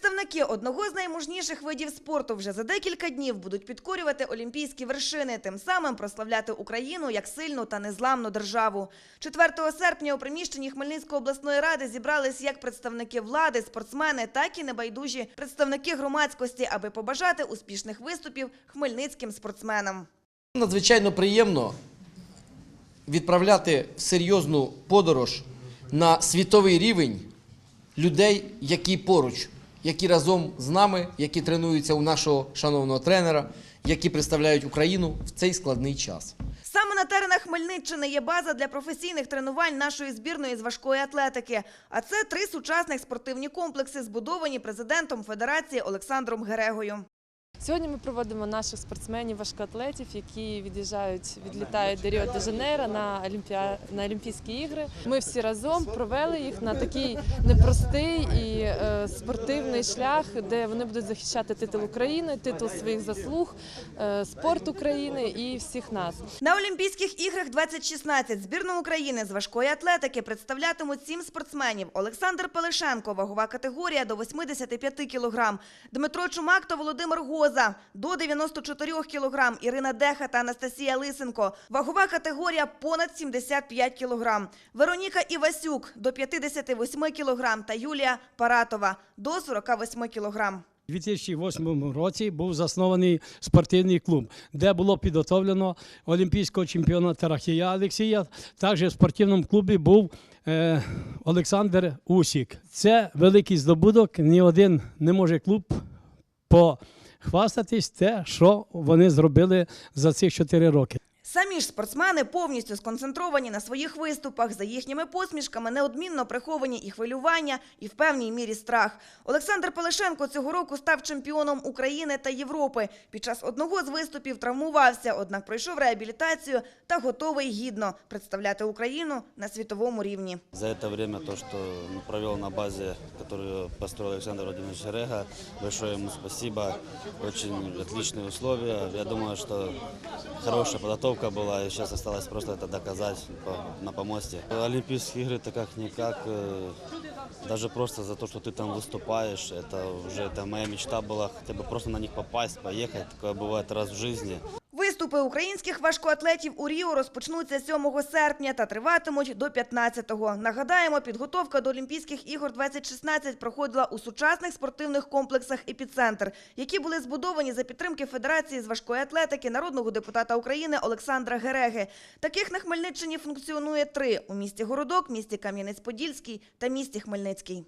Представники одного з наймужніших видів спорту вже за декілька днів будуть підкорювати олімпійські вершини, тим самим прославляти Україну як сильну та незламну державу. 4 серпня у приміщенні Хмельницької обласної ради зібрались як представники влади, спортсмени, так і небайдужі представники громадськості, аби побажати успішних виступів хмельницьким спортсменам. Надзвичайно приємно відправляти в серйозну подорож на світовий рівень людей, які поруч, які разом з нами, які тренуються у нашого шановного тренера, які представляють Україну в цей складний час. Саме на теренах Хмельниччини є база для професійних тренувань нашої збірної з важкої атлетики. А це три сучасних спортивні комплекси, збудовані президентом Федерації Олександром Герегою. Сьогодні ми проводимо наших спортсменів, важкоатлетів, які від'їжджають, відлітають до Ріо де Жанейро на, Олімпіа... на Олімпійські ігри. Ми всі разом провели їх на такий непростий і е, спортивний шлях, де вони будуть захищати титул України, титул своїх заслуг, е, спорт України і всіх нас. На Олімпійських іграх 2016 збірну України з важкої атлетики представлятимуть сім спортсменів: Олександр Пелешенко, вагова категорія до 85 кг, Дмитро Чумак та Володимир Гоза до 94 кг, Ірина Деха та Анастасія Лисенко, вагова категорія понад 75 кг, Вероніка Івасюк до 58 кг та Юлія Паратова до 48 кг. У 2008 році був заснований спортивний клуб, де було підготовлено олімпійського чемпіона Тарахія Олексія. Також в спортивному клубі був е, Олександр Усік. Це великий здобуток. Ні один не може клуб похвастатись те, що вони зробили за цих 4 роки. Самі ж спортсмени повністю сконцентровані на своїх виступах. За їхніми посмішками неодмінно приховані і хвилювання, і в певній мірі страх. Олександр Пелешенко цього року став чемпіоном України та Європи. Під час одного з виступів травмувався, однак пройшов реабілітацію та готовий гідно представляти Україну на світовому рівні. За это время то, ну, провел на базе, которую построил Александр Владимирович Рега, большое ему спасибо. Очень отличные условия. Я думаю, что хорошая подготовка была, и сейчас осталось просто это доказать по- на помосте. Олимпийские игры это как-никак, э, даже просто за то, что ты там выступаешь, это уже это моя мечта была, хотя бы просто на них попасть, поехать. Такое бывает раз в жизни. Виступи українських важкоатлетів у Ріо розпочнуться 7 серпня та триватимуть до 15-го. Нагадаємо, підготовка до Олімпійських ігор 2016 проходила у сучасних спортивних комплексах «Епіцентр», які були збудовані за підтримки Федерації з важкої атлетики народного депутата України Олександра Гереги. Таких на Хмельниччині функціонує три – у місті Городок, місті Кам'янець-Подільський та місті Хмельницький.